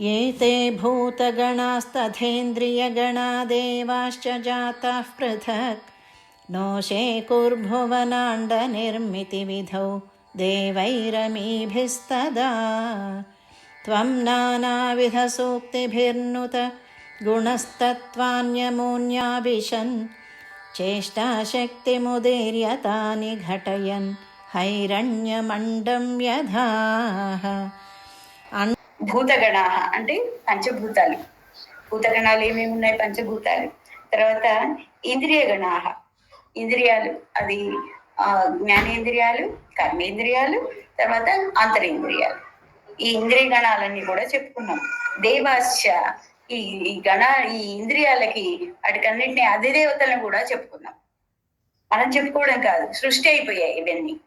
एते भूतगणास्तथेन्द्रियगणादेवाश्च जाताः पृथक्। नो शेकुर्भुवनाण्डनिर्मितिविधौ देवैरमीभिस्तदा। त्वं नानाविधसूक्तिभिर्नुत गुणस्तत्त्वान्यमून्याभिशन्। चेष्टाशक्तिमुदीर्यतानि घटयन् हैरण्यमण्डं यथाः భూతగణ అంటే పంచభూతాలు. భూతగణాలు ఏమేమి ఉన్నాయి? పంచభూతాలు. తర్వాత ఇంద్రియ గణాహ ఇంద్రియాలు అది ఆ జ్ఞానేంద్రియాలు కర్మేంద్రియాలు తర్వాత అంతరేంద్రియాలు. ఈ ఇంద్రియ గణాలన్నీ కూడా చెప్పుకున్నాం. దేవాశ్చ ఈ ఈ గణ ఈ ఇంద్రియాలకి వాటికన్నింటినీ అధిదేవతలను కూడా చెప్పుకున్నాం. మనం చెప్పుకోవడం కాదు సృష్టి అయిపోయాయి ఇవన్నీ.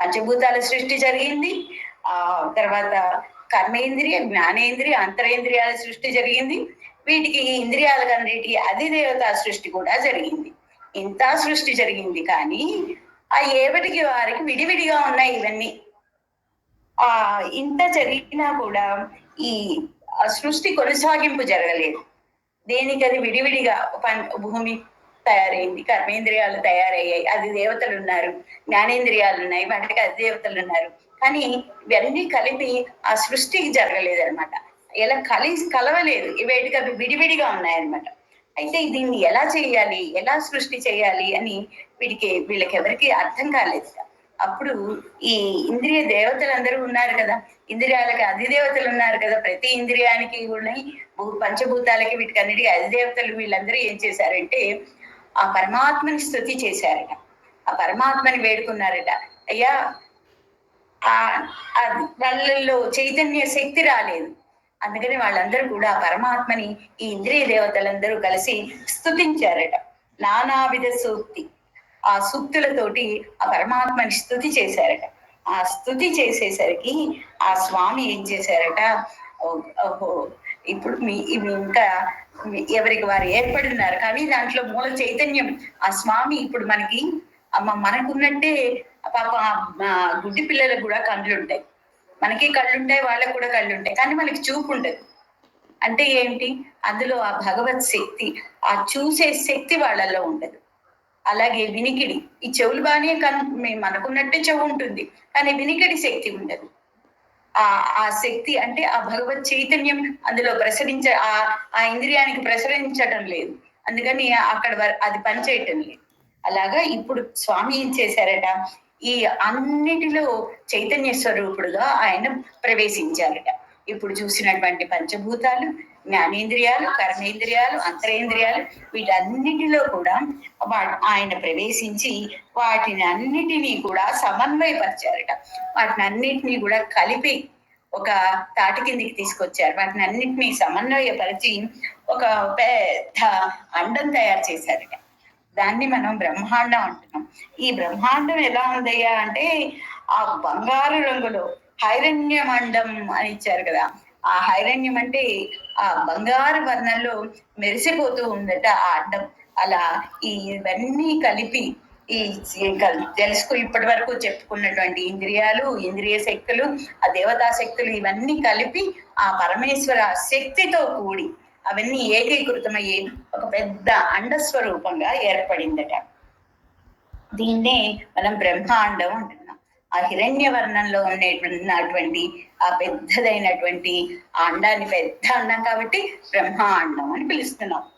పంచభూతాల సృష్టి జరిగింది. ఆ తర్వాత కర్మేంద్రియ జ్ఞానేంద్రియ అంతరేంద్రియాల సృష్టి జరిగింది. వీటికి ఈ ఇంద్రియాలకన్నిటికీ అధిదేవత సృష్టి కూడా జరిగింది. ఇంత సృష్టి జరిగింది కానీ ఆ ఏవటికి వారికి విడివిడిగా ఉన్నాయి ఇవన్నీ. ఆ ఇంత జరిగినా కూడా ఈ సృష్టి కొనసాగింపు జరగలేదు. దేనికి అది విడివిడిగా పం- భూమి తయారైంది. కర్మేంద్రియాలు తయారయ్యాయి. అది దేవతలు ఉన్నారు. జ్ఞానేంద్రియాలు ఉన్నాయి. వాటికి అది దేవతలు ఉన్నారు. కానీ ఇవన్నీ కలిపి ఆ సృష్టికి జరగలేదు అనమాట ఇలా కలిసి కలవలేదు. వేటికి అవి విడివిడిగా ఉన్నాయన్నమాట. అయితే దీన్ని ఎలా చేయాలి? ఎలా సృష్టి చేయాలి? అని వీడికి వీళ్ళకి ఎవరికి అర్థం కాలేదు. అప్పుడు ఈ ఇంద్రియ దేవతలందరూ ఉన్నారు కదా. ఇంద్రియాలకి అధిదేవతలు ఉన్నారు కదా. ప్రతి ఇంద్రియానికి ఉన్నాయి. పంచభూతాలకి పంచభూతాలకి వీటికన్నిటికీ అధిదేవతలు వీళ్ళందరూ ఏం చేశారంటే ఆ పరమాత్మని స్థుతి చేశారట. ఆ పరమాత్మని వేడుకున్నారట. అయ్యా ఆ వాళ్ళల్లో చైతన్య శక్తి రాలేదు. అందుకని వాళ్ళందరూ కూడా పరమాత్మని ఈ ఇంద్రియ దేవతలందరూ కలిసి స్థుతించారట నానావిధ సూక్తి. ఆ సూక్తులతోటి ఆ పరమాత్మని స్థుతి చేశారట. ఆ స్థుతి చేసేసరికి ఆ స్వామి ఏం చేశారట? ఓ- ఓహో ఇప్పుడు మీ ఇంకా ఎవరికి వారు ఏర్పడినారు కానీ దాంట్లో మూల చైతన్యం ఆ స్వామి ఇప్పుడు మనకి అమ్మ మనకున్నట్టే పాప గుడ్డి పిల్లలకు కూడా కళ్ళు ఉంటాయి మనకి కళ్ళు ఉంటాయి వాళ్ళకు కూడా కళ్ళు ఉంటాయి కానీ మనకి చూపు ఉండదు అంటే ఏంటి? అందులో ఆ భగవత్ శక్తి ఆ చూసే శక్తి వాళ్ళల్లో ఉండదు. అలాగే వినికిడి. ఈ చెవులు బాగానే కన్ మనకున్నట్టే చెవు ఉంటుంది కానీ వినికిడి శక్తి ఉండదు. ఆ ఆ శక్తి అంటే ఆ భగవత్ చైతన్యం అందులో ప్రసరించ ఆ ఆ ఇంద్రియానికి ప్రసరించటం లేదు. అందుకని అక్కడ అది పనిచేయటం లేదు. అలాగా ఇప్పుడు స్వామి ఏం చేశారట? ఈ అన్నిటిలో చైతన్య స్వరూపుడుగా ఆయన ప్రవేశించారట. ఇప్పుడు చూసినటువంటి పంచభూతాలు జ్ఞానేంద్రియాలు కర్మేంద్రియాలు అంతరేంద్రియాలు వీటన్నిటిలో కూడా వా- ఆయన ప్రవేశించి వాటిని అన్నిటినీ కూడా సమన్వయపరిచారట. వాటిని అన్నిటినీ కూడా కలిపి ఒక తాటి కిందికి తీసుకొచ్చారు. వాటిని అన్నిటినీ సమన్వయపరిచి ఒక పెద్ద అండం తయారు చేశారట. దాన్ని మనం బ్రహ్మాండం అంటున్నాం. ఈ బ్రహ్మాండం ఎలా ఉందయ్యా అంటే ఆ బంగారు రంగులో హైరణ్య మండం అని ఇచ్చారు కదా. ఆ హైరణ్యం అంటే ఆ బంగారు వర్ణంలో మెరిసిపోతూ ఉందట ఆ అడ్డం. అలా ఈ ఇవన్నీ కలిపి ఈ తెలుసుకు ఇప్పటి వరకు చెప్పుకున్నటువంటి ఇంద్రియాలు ఇంద్రియ శక్తులు ఆ దేవతా శక్తులు ఇవన్నీ కలిపి ఆ పరమేశ్వర శక్తితో కూడి అవన్నీ ఏకీకృతమయ్యి ఒక పెద్ద అండస్వరూపంగా ఏర్పడిందట. దీన్నే మనం బ్రహ్మాండం అంటున్నాం. ఆ హిరణ్య వర్ణంలో ఉండేటువంటి ఆ పెద్దదైనటువంటి ఆ అండాన్ని పెద్ద అండం కాబట్టి బ్రహ్మాండం అని పిలుస్తున్నాం.